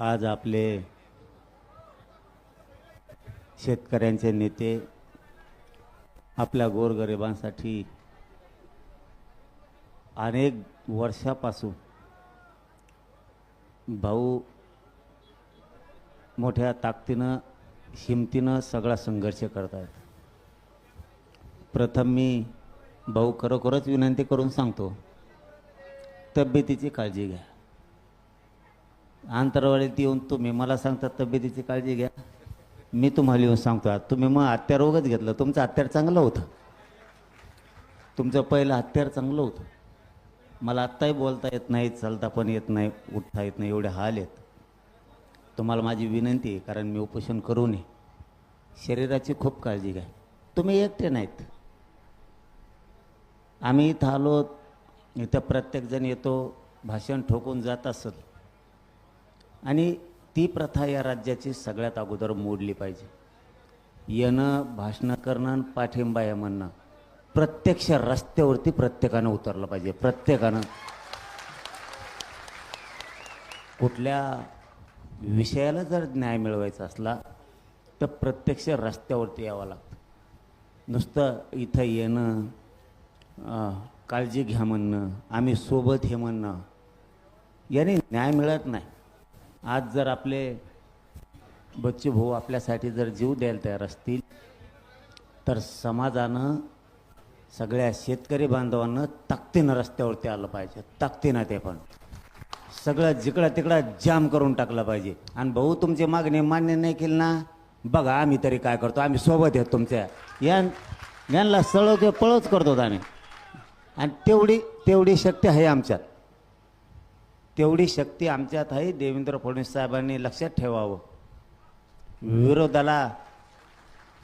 आज आपले शेतकऱ्यांचे नेते आपल्या गोरगरिबांसाठी अनेक वर्षापासून भाऊ मोठ्या ताकदीनं हिमतीनं सगळा संघर्ष करत आहेत. प्रथम मी भाऊ खरोखरच विनंती करून सांगतो तब्येतीची काळजी घ्या. अंतरवाडीत येऊन तुम्ही मला सांगता तब्येतीची काळजी घ्या. मी तुम्हाला येऊन सांगतो तुम्ही मग हत्यार रोगच घेतलं तुमचं हत्यार चांगलं होतं. तुमचं पहिलं हत्यार चांगलं होतं. मला आत्ताही बोलता येत नाही चालता पण येत नाही उठता येत नाही एवढे हाल आहेत. तुम्हाला माझी विनंती आहे कारण मी उपोषण करू नये शरीराची खूप काळजी घ्या. तुम्ही एकटे नाहीत. आम्ही इथं आलो इथं प्रत्येकजण येतो भाषण ठोकून जात असत आणि ती प्रथा या राज्याची सगळ्यात अगोदर मोडली पाहिजे. येणं भाषणं करणं आणि पाठिंबा या म्हणणं प्रत्यक्ष रस्त्यावरती प्रत्येकानं उतरलं पाहिजे प्रत्येकानं. कुठल्या विषयाला जर न्याय मिळवायचा असला तर प्रत्यक्ष रस्त्यावरती यावं लागतं. नुसतं इथं येणं काळजी घ्या म्हणणं आम्ही सोबत हे म्हणणं याने न्याय मिळत नाही. आज जर आपले बच्चे भाऊ आपल्यासाठी जर जीव द्यायला तयार असतील तर समाजानं सगळ्या शेतकरी बांधवांना ताकदीनं रस्त्यावरती आलं पाहिजे. ताकदीनं ते पण. सगळं जिकडं तिकडं जाम करून टाकलं पाहिजे. आणि भाऊ तुमची मागणी मान्य नाही केली ना? बघा आम्ही तरी काय करतो. आम्ही सोबत आहेत तुमच्या. या यांना सळव किंवा पळच करतो आम्ही. आणि तेवढी तेवढी शक्ती आहे आमच्यात. तेवढी शक्ती आमच्यात आहे देवेंद्र फडणवीस साहेबांनी लक्षात ठेवावं. विरोधाला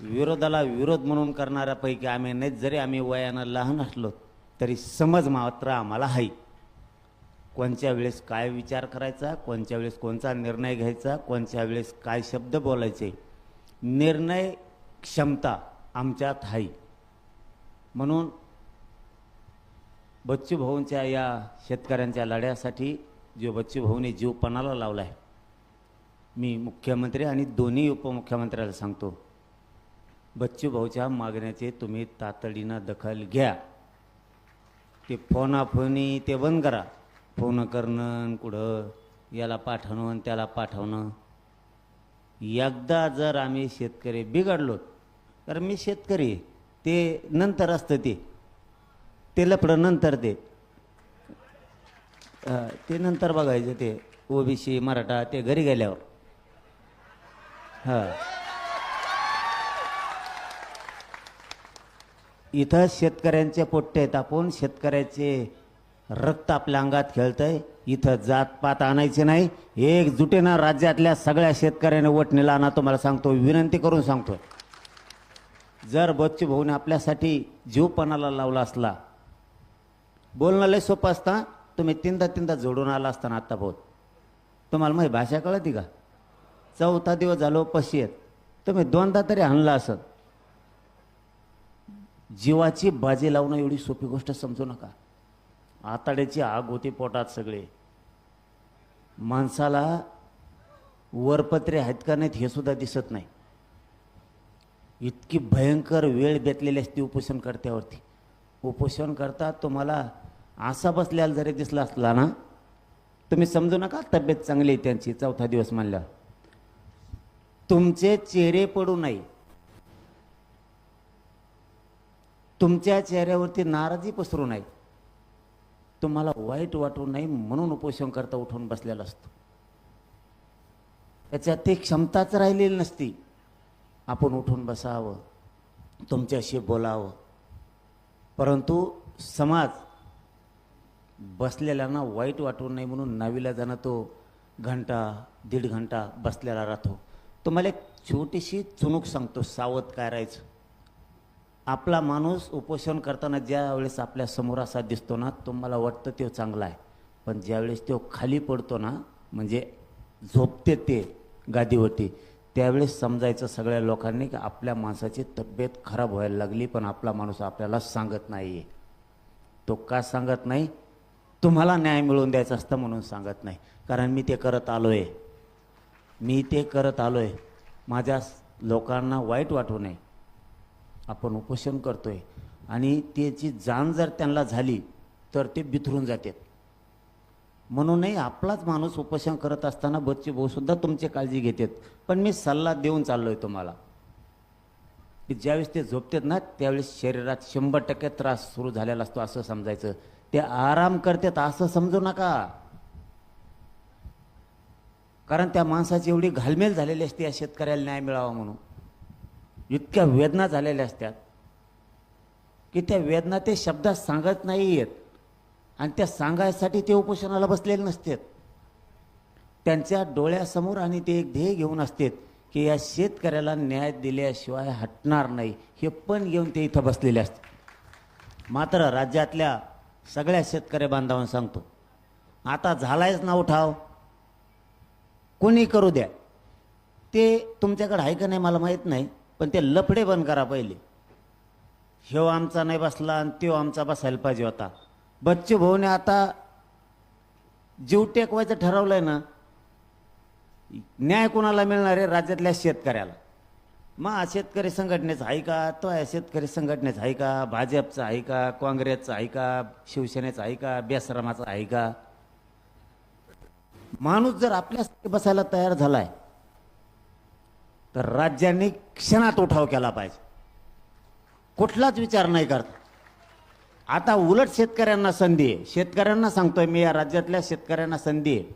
विरोधाला विरोध म्हणून करणाऱ्यापैकी आम्ही नाहीत. जरी आम्ही वयानं लहान असलो तरी समज मात्र आम्हाला आहे. कोणत्या वेळेस काय विचार करायचा कोणत्या वेळेस कोणता निर्णय घ्यायचा कोणत्या वेळेस काय शब्द बोलायचे निर्णय क्षमता आमच्यात आहे. म्हणून बच्चूभाऊंच्या या शेतकऱ्यांच्या लढ्यासाठी जो बच्चू भाऊने जीव पणाला लावला आहे. मी मुख्यमंत्री आणि दोन्ही उपमुख्यमंत्र्याला सांगतो बच्चू भाऊच्या मागण्याचे तुम्ही तातडीनं दखल घ्या. ते फोनाफोनी ते बंद करा. फोन करणं कुठं याला पाठवणं आणि त्याला पाठवणं. एकदा जर आम्ही शेतकरी बिघडलो तर मी शेतकरी ते नंतर असतं ते. ते लपडं नंतर ते. ते नंतर बघायचं ते ओबीसी मराठा ते घरी गेल्यावर. हां. इथं शेतकऱ्यांचे पोट्टे आहेत आपण. शेतकऱ्याचे रक्त आपल्या अंगात खेळतंय. इथं जातपात आणायचे नाही. एकजुटीनं राज्यातल्या सगळ्या शेतकऱ्याने वटणीला आणा तुम्हाला सांगतो विनंती करून सांगतो जर बच्चू भाऊने आपल्यासाठी जीवपणाला लावला असला बोलणं लय सोपं असता. तुम्ही तीनदा तीनदा जोडून आला असताना आत्ता भाऊ तुम्हाला माझी भाषा कळती का? चौथा दिवस झालो पशी आहेत. तुम्ही दोनदा तरी आणला असत. जीवाची बाजी लावणं एवढी सोपी गोष्ट समजू नका. आताड्याची आग होती पोटात सगळे. माणसाला वरपत्रे आहेत का नाहीत हे सुद्धा दिसत नाही. इतकी भयंकर वेळ बेतलेली असते उपोषण करत्यावरती उपोषण करता तुम्हाला असा बसल्याला जरी दिसला असला ना तुम्ही समजू नका तब्येत चांगली आहे त्यांची चौथा दिवस मानल्यावर तुमचे चेहरे पडू नाही तुमच्या चेहऱ्यावरती नाराजी पसरू नाही तुम्हाला वाईट वाटू नाही म्हणून उपोषण करता उठून बसलेला असतो. त्याच्यात ती क्षमताच राहिलेली नसती. आपण उठून बसावं तुमच्याशी बोलावं. परंतु समाज बसलेल्यांना वाईट वाटू नये म्हणून नावीला जाणं तो घंटा दीड घंटा बसलेला राहतो. तुम्हाला एक छोटीशी चुणूक सांगतो सावध काय राहायचं. आपला माणूस उपोषण करताना ज्यावेळेस आपल्यासमोर असा दिसतो ना तुम्हाला वाटतं तो चांगला आहे. पण ज्यावेळेस तो खाली पडतो ना म्हणजे झोपते ते गादीवरती त्यावेळेस समजायचं सगळ्या लोकांनी की आपल्या माणसाची तब्येत खराब व्हायला लागली पण आपला माणूस आपल्याला सांगत नाही आहे तो का सांगत नाही? तुम्हाला न्याय मिळवून द्यायचा असतं म्हणून सांगत नाही. कारण मी ते करत आलो आहे मी ते करत आलो आहे माझ्या लोकांना वाईट वाटू नये. आपण उपोषण करतो आहे आणि त्याची जाण जर त्यांना झाली तर ते बिथरून जातात. म्हणूनही आपलाच माणूस उपोषण करत असताना बच्चे भाऊसुद्धा तुमची काळजी घेतात. पण मी सल्ला देऊन चाललो आहे तुम्हाला. की ज्यावेळेस ते झोपतात ना त्यावेळेस शरीरात शंभर टक्के त्रास सुरू झालेला असतो असं समजायचं. ते आराम करतात असं समजू नका. कारण त्या माणसाची एवढी घालमेल झालेली असते या शेतकऱ्याला न्याय मिळावा म्हणून. इतक्या वेदना झालेल्या असतात. की त्या वेदना ते शब्दात सांगत नाही आहेत आणि त्या सांगायसाठी ते उपोषणाला बसलेले नसतात. त्यांच्या डोळ्यासमोर आणि ते एक ध्येय घेऊन असतात की या शेतकऱ्याला न्याय दिल्याशिवाय हटणार नाही. हे पण घेऊन ते इथं बसलेले असतात. मात्र राज्यातल्या सगळ्या शेतकरी बांधवांना सांगतो आता झालायच ना उठाव? कोणी करू द्या. ते तुमच्याकडे आहे का नाही मला माहीत नाही पण ते लफडे बंद करा पहिले. ह्यो आमचा नाही बसला आणि त्यो आमचा बसायला पाहिजे होता. बच्चू भाऊने आता जीव टेकवायचं ठरवलं आहे ना न्याय कोणाला मिळणार आहे? राज्यातल्या शेतकऱ्याला. मग शेतकरी संघटनेचा आहे का? तो आहे शेतकरी संघटनेचा आहे का? भाजपचा आहे का? काँग्रेसचा आहे का? शिवसेनेचा आहे का? बेसरामाचा आहे का? माणूस जर आपल्यासाठी बसायला तयार झालाय तर राज्यांनी क्षणात उठाव केला पाहिजे. कुठलाच विचार नाही करत. आता उलट शेतकऱ्यांना संधी आहे. शेतकऱ्यांना सांगतोय मी या राज्यातल्या शेतकऱ्यांना संधी आहे.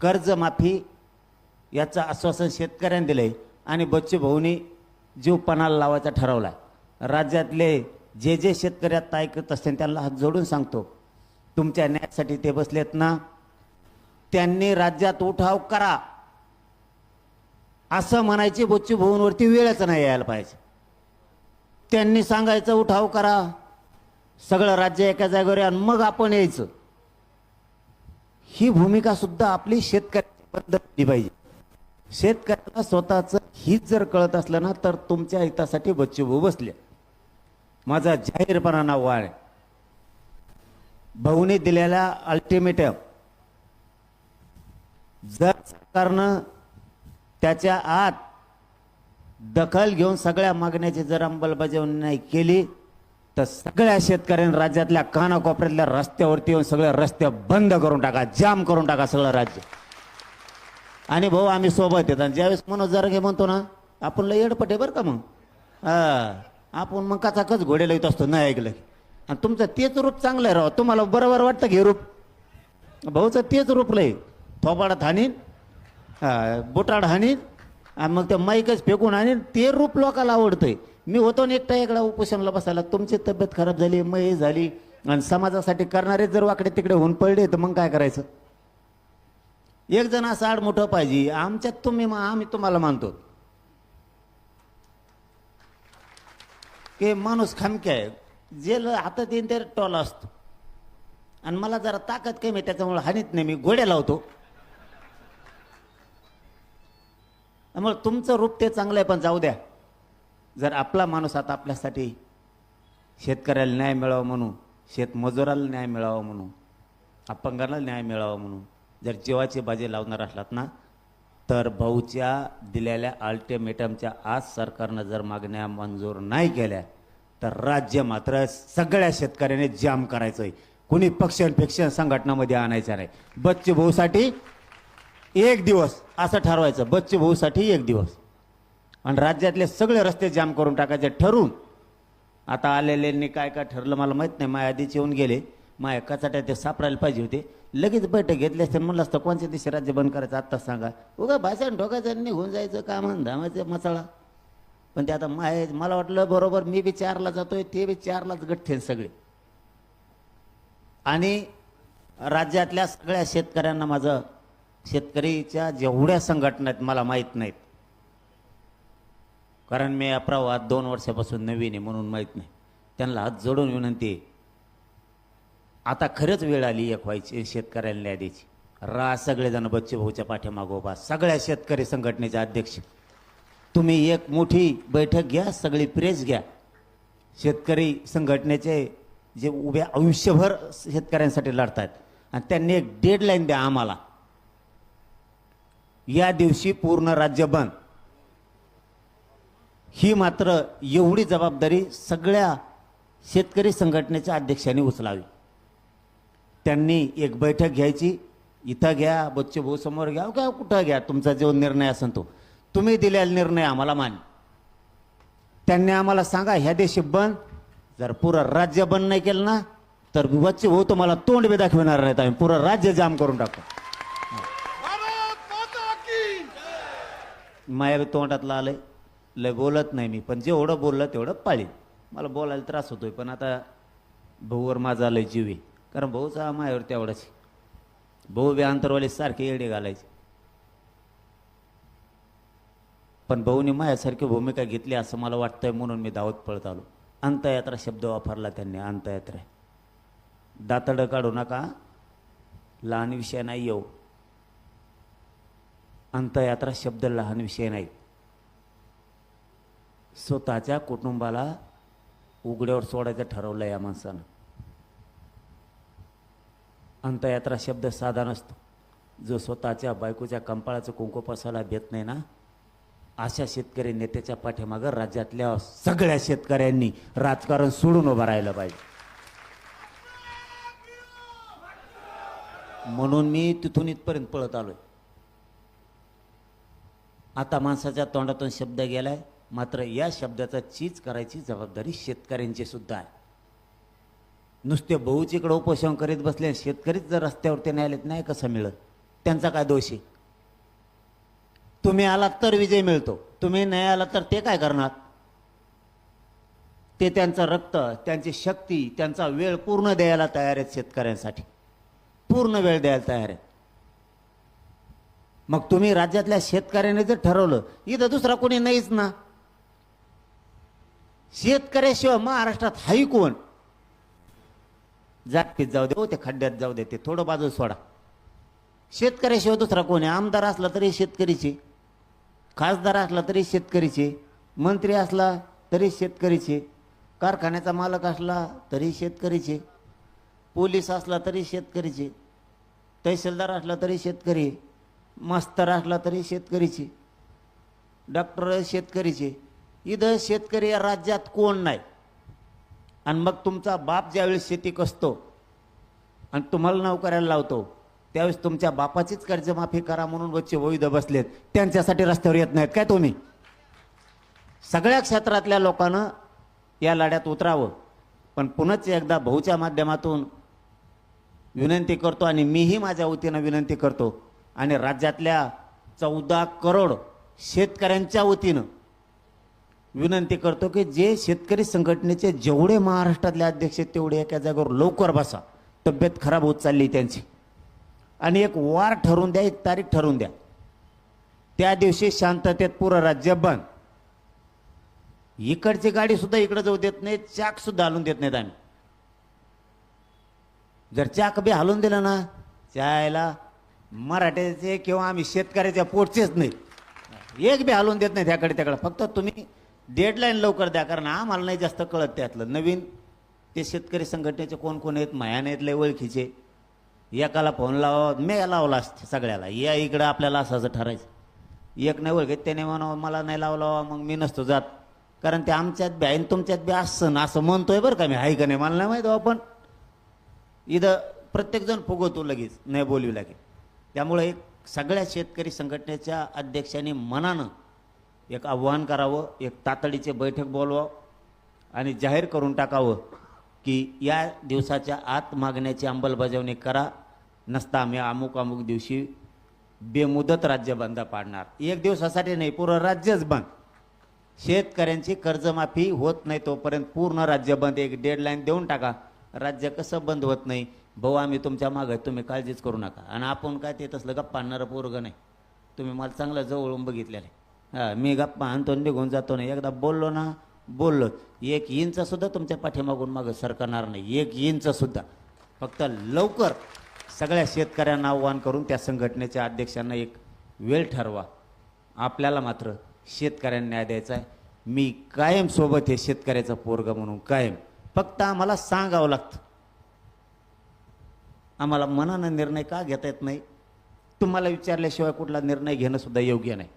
कर्जमाफी याचं आश्वासन शेतकऱ्यांनी दिलंय. आणि बच्चू भाऊनी जीव पणाला लावायचा ठरवला राज्यातले जे जे शेतकरी आता ऐकत असतील त्यांना हात जोडून सांगतो. तुमच्या न्यायासाठी ते बसलेत ना. त्यांनी राज्यात उठाव करा. असं म्हणायची बच्चू भाऊंवरती वेळच नाही यायला पाहिजे. त्यांनी सांगायचं उठाव करा. सगळं राज्य एका जागेवर आणि मग आपण यायचं. ही भूमिका सुद्धा आपली शेतकऱ्याची पद्धती पाहिजे. शेतकऱ्याला स्वतःचं हित जर कळत असलं ना तर तुमच्या हितासाठी बच्चू बसले. माझा जाहीरपणा नाव आहे भाऊने दिलेल्या अल्टिमेटम जर सरकारनं त्याच्या आत दखल घेऊन सगळ्या मागण्याची जर अंमलबजावणी नाही केली तर सगळ्या शेतकऱ्यांनी राज्यातल्या कानाकोपऱ्यातल्या रस्त्यावरती येऊन सगळे रस्ते बंद करून टाका जाम करून टाका सगळं राज्य. आणि भाऊ आम्ही सोबत येतात ज्यावेळेस मनोज जरगे म्हणतो ना आपण लय येडपटे बरं का मग? हा. आपण मग कचाकच घोडे येत असतो. नाही ऐकलं. आणि तुमचं तेच रूप चांगलं आहे राव. तुम्हाला बरोबर वाटतं घे रूप? भाऊचं तेच रूप लय. थोपाडात हाणीन हा, बुटाड हाणीन आणि मग ते माईकच फेकून आणीन ते रूप लोकाला आवडतंय. मी होतो ना एकटा एकदा उपोषणला बसायला. तुमची तब्येत खराब झाली मय झाली. आणि समाजासाठी करणारे जर वाकडे तिकडे होऊन पडले तर मग काय करायचं? एक जण असं आड मोठं पाहिजे. आमच्यात तुम्ही आम्ही तुम्हाला मानतो. की माणूस खामके आहे. जे ल- हातात येईन ते टॉल असतो. आणि मला जरा ताकद कमी आहे त्याच्यामुळे हानीत नाही. मी गोड्या लावतो. त्यामुळे तुमचं रूप ते चांगलं आहे पण जाऊ द्या. जर आपला माणूस आता आपल्यासाठी शेतकऱ्याला न्याय मिळावा म्हणून शेतमजुराला न्याय मिळावा म्हणून अपंगाला न्याय मिळावा म्हणून जर जीवाची बाजी लावणार असलात ना तर भाऊच्या दिलेल्या अल्टिमेटमच्या आज सरकारनं जर मागण्या मंजूर नाही केल्या तर राज्य मात्र सगळ्या शेतकऱ्याने जाम करायचं आहे कुणी पक्षपेक्ष संघटनामध्ये आणायचं नाही. बच्चू भाऊसाठी एक दिवस असं ठरवायचं. बच्चू भाऊसाठी एक दिवस. आणि राज्यातले सगळे रस्ते जाम करून टाकायचे ठरून आता आलेल्यांनी काय काय ठरलं मला माहीत नाही. माझ्या आधीच येऊन गेले. माझ्या कचाट्या ते सापडायला पाहिजे होते. लगेच बैठक घेतली असते. म्हणलं असतं कोणत्या दिवशी राज्य बंद करायचं आत्ताच सांगा. उगा भाषण ठोकायचं निघून जायचं काम धामायचं मसाळा पण ते आता माय मला वाटलं बरोबर मी बी चारला जातोय ते बी चारलाच गठ्ठे सगळे. आणि राज्यातल्या सगळ्या शेतकऱ्यांना माझं शेतकरीच्या जेवढ्या संघटना आहेत मला माहीत नाहीत. कारण मी या प्रवाहात दोन वर्षापासून नवीन आहे म्हणून माहीत नाही. त्यांना हात जोडून विनंती आहे. आता खरंच वेळ आली एक व्हायची शेतकऱ्याला न्याय द्यायची. रा सगळेजण बच्चे भाऊच्या पाठीमागोबा सगळ्या शेतकरी संघटनेचे अध्यक्ष. तुम्ही एक मोठी बैठक घ्या सगळी प्रेस घ्या. शेतकरी संघटनेचे जे उभे आयुष्यभर शेतकऱ्यांसाठी लढतात आणि त्यांनी एक डेडलाईन द्या आम्हाला. या दिवशी पूर्ण राज्य बंद. ही मात्र एवढी जबाबदारी सगळ्या शेतकरी संघटनेच्या अध्यक्षांनी उचलावी. त्यांनी एक बैठक घ्यायची. इथं घ्या बच्चे भाऊ समोर घ्या. का कुठं घ्या? तुमचा जो निर्णय असेल तो. तुम्ही दिलेला निर्णय आम्हाला मान्य. त्यांनी आम्हाला सांगा ह्या देशी बंद जर पुरं राज्य बंद नाही केलं ना तर बच्चे भाऊ तुम्हाला तोंड बी दाखविणार नाहीत आम्ही. पुरं राज्य जाम करून टाकू. माया बी तोंडातलं आलंय. लय बोलत नाही मी पण जेवढं बोललं तेवढं पाळीन. मला बोलायला त्रास होतोय पण आता भाऊवर माझा आलंय जीव आहे. कारण भाऊचा मायावर तेवढाच भाऊ बी अंतरवाली सारखे येडे घालायचे. पण भाऊने मायासारखी भूमिका घेतली असं मला वाटतंय म्हणून मी धावत पळत आलो. अंतयात्रा शब्द वापरला त्यांनी अंतयात्रा. दातडं काढू नका. लहान विषय नाही येऊ अंतयात्रा शब्द लहान विषय नाही स्वतःच्या कुटुंबाला उघड्यावर सोडायचं ठरवलं या माणसानं. अंतयात्रा शब्द साधा नसतो जो स्वतःच्या बायकोच्या कंपाळाचं कुंकू पसायला देत नाही ना अशा शेतकरी नेत्याच्या पाठीमागं राज्यातल्या सगळ्या शेतकऱ्यांनी राजकारण सोडून उभं राहिलं पाहिजे. म्हणून मी तिथून इथपर्यंत पळत आलोय. आता माणसाच्या तोंडातून शब्द गेलाय मात्र या शब्दाचा चीज करायची जबाबदारी शेतकऱ्यांची सुद्धा आहे. नुसते भाऊचीकडे उपोषण करीत बसले शेतकरीच जर रस्त्यावरती नाही आलेत नाही कसं मिळत? त्यांचा काय दोष आहे? तुम्ही आलात तर विजय मिळतो. तुम्ही नाही आलात तर ते काय करणार? ते त्यांचं रक्त त्यांची शक्ती त्यांचा वेळ पूर्ण द्यायला तयार आहेत शेतकऱ्यांसाठी. पूर्ण वेळ द्यायला तयार आहेत. मग तुम्ही राज्यातल्या शेतकऱ्याने जर ठरवलं इथं दुसरा कोणी नाहीच ना. शेतकऱ्याशिवाय महाराष्ट्रात हाही कोण? जागतीत जाऊ दे हो ते खड्ड्यात जाऊ दे ते थोडं बाजू सोडा. शेतकऱ्याशिवाय दुसरा कोण आहे? आमदार असला तरी शेतकरीचे. खासदार असला तरी शेतकरीचे. मंत्री असला तरी शेतकरीचे. कारखान्याचा मालक असला तरी शेतकरीचे. पोलीस असला तरी शेतकरीचे. तहसीलदार असला तरी शेतकरी. मास्तर असला तरी शेतकरीचे. डॉक्टर शेतकरीचे. इथं शेतकरी या राज्यात कोण नाही? आणि मग तुमचा बाप ज्यावेळेस शेती कसतो आणि तुम्हाला नोकऱ्याला लावतो त्यावेळेस तुमच्या बापाचीच कर्जमाफी करा म्हणून वच्चे वैध बसलेत. त्यांच्यासाठी रस्त्यावर येत नाहीत. काय तुम्ही? सगळ्या क्षेत्रातल्या लोकांना या लढ्यात उतरावं. पण पुनच एकदा भाऊच्या माध्यमातून विनंती करतो आणि मीही माझ्या वतीनं विनंती करतो. आणि राज्यातल्या चौदा करोड शेतकऱ्यांच्या वतीनं विनंती करतो की जे शेतकरी संघटनेचे जेवढे महाराष्ट्रातले अध्यक्ष आहेत तेवढे एका जागेवर लवकर बसा. तब्येत खराब होत चालली त्यांची. आणि एक वार ठरवून द्या एक तारीख ठरवून द्या. त्या दिवशी शांततेत पुरं राज्य बंद. इकडची गाडी सुद्धा इकडे जाऊ देत नाही चाक सुद्धा हलून देत नाहीत आम्ही. जर चाक बी हलून दिलं ना चायला मराठ्याचे किंवा आम्ही शेतकऱ्याच्या पोटचेच नाहीत एक बी हलवून देत नाही त्याकडे त्याकडे फक्त तुम्ही डेडलाईन लवकर द्या कारण आम्हाला नाही जास्त कळत त्यातलं. नवीन ते शेतकरी संघटनेचे कोण कोण आहेत मायाने आहेत लय ओळखीचे. एकाला फोन लावा मी लावला असते सगळ्याला. या इकडं आपल्याला असं असं ठरायचं. एक नाही ओळखीत त्याने म्हणावं मला नाही लावला मग मी नसतो जात. कारण ते आमच्यात बी आहे तुमच्यात बी असं ना असं म्हणतोय बरं का मी. आहे का नाही मला नाही माहिती हो आपण. इथं प्रत्येकजण फुगवतो लगेच नाही बोलू लागेल. त्यामुळे एक सगळ्या शेतकरी संघटनेच्या अध्यक्षांनी मनानं एक आव्हान करावं एक तातडीचे बैठक बोलवावं आणि जाहीर करून टाकावं की या दिवसाच्या आत मागण्याची अंमलबजावणी करा. नसता आम्ही अमुक अमुक दिवशी बेमुदत राज्य बंद पाडणार. एक दिवसासाठी नाही पूर्ण राज्यच बंद. शेतकऱ्यांची कर्जमाफी होत नाही तोपर्यंत पूर्ण राज्य बंद. एक डेडलाईन देऊन टाका. राज्य कसं बंद होत नाही? भाऊ आम्ही तुमच्या मागे आहे, तुम्ही काळजीच करू नका. आणि आपण काय ते तसलं गप्पा आणणारं पोरगं नाही. तुम्ही मला चांगलं जवळून बघितलेलं आहे. हां मी गप्पा आणतो निघून जातो नाही एकदा बोललो ना बोललो. एक इंचसुद्धा तुमच्या पाठीमागून मागं सरकणार नाही. एक इंचसुद्धा फक्त लवकर सगळ्या शेतकऱ्यांना आव्हान करून त्या संघटनेच्या अध्यक्षांना एक वेळ ठरवा. आपल्याला मात्र शेतकऱ्यांना न्याय द्यायचा आहे. मी कायम सोबत आहे शेतकऱ्याचा पोरग म्हणून कायम. फक्त आम्हाला सांगावं लागतं. आम्हाला मनानं निर्णय का घेता येत नाही? तुम्हाला विचारल्याशिवाय कुठला निर्णय घेणं सुद्धा योग्य नाही.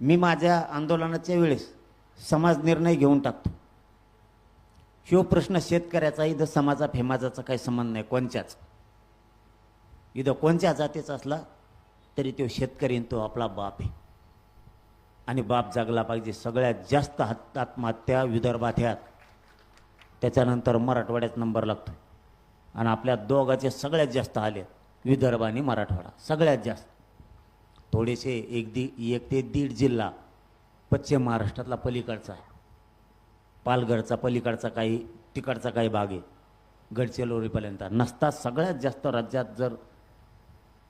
मी माझ्या आंदोलनाच्या वेळेस समाज निर्णय घेऊन टाकतो. ह्यो प्रश्न शेतकऱ्याचा इथं समाजा फेमाजाचा काही संबंध नाही कोणच्याच. इथं कोणत्या जातीचा असला तरी तो शेतकरी तो आपला बाप आहे. आणि बाप जागला पाहिजे सगळ्यात जास्त हात आत्महत्या विदर्भात ह्यात. त्याच्यानंतर मराठवाड्यात नंबर लागतो आणि आपल्या दोघाचे सगळ्यात जास्त आले विदर्भ आणि मराठवाडा सगळ्यात जास्त. थोडेसे एक दी एक ते दीड जिल्हा पश्चिम महाराष्ट्रातला पलीकडचा आहे. पालघरचा पलीकडचा काही तिकडचा काही भाग आहे. गडचिरोलीपर्यंत नसता सगळ्यात जास्त राज्यात जर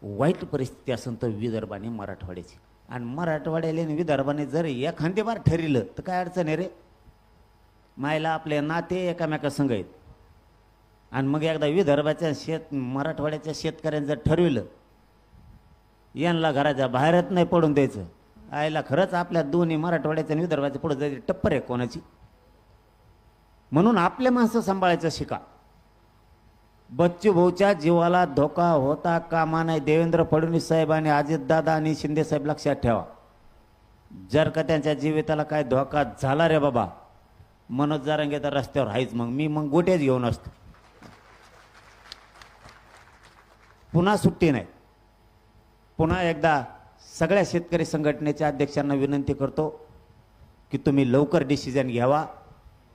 वाईट परिस्थिती असेल तर विदर्भ आणि मराठवाड्याची. आणि मराठवाड्याला आणि विदर्भाने जर एखांदेबार ठरलं तर काय अडचण आहे रे? मायला आपले नाते एकामेकासंग आहेत. आणि मग एकदा विदर्भाच्या शेत मराठवाड्याच्या शेतकऱ्यांनी जर ठरविलं यांना घराच्या बाहेरच नाही पडून द्यायचं. आईला खरंच आपल्या दोन्ही मराठवाड्याच्या आणि विदर्भाच्या पुढे जायची टप्पर आहे कोणाची? म्हणून आपले माणसं सांभाळायचं शिका. बच्चू भाऊच्या जीवाला धोका होता कामा नाही देवेंद्र फडणवीस साहेब आणि अजितदादा आणि शिंदे साहेब लक्षात ठेवा. जर का त्यांच्या जीविताला काय धोका झाला रे बाबा मनोज जारंगे तर रस्त्यावर आहेच मग. मी मग गोट्याच घेऊन असतो. पुन्हा सुट्टी नाही. पुन्हा एकदा सगळ्या शेतकरी संघटनेच्या अध्यक्षांना विनंती करतो की तुम्ही लवकर डिसिजन घ्यावा.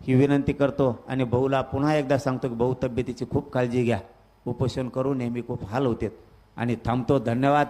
ही विनंती करतो आणि भाऊला पुन्हा एकदा सांगतो की भाऊ तब्येतीची खूप काळजी घ्या. उपोषण करू नेहमी खूप हाल होते आणि थांबतो. धन्यवाद.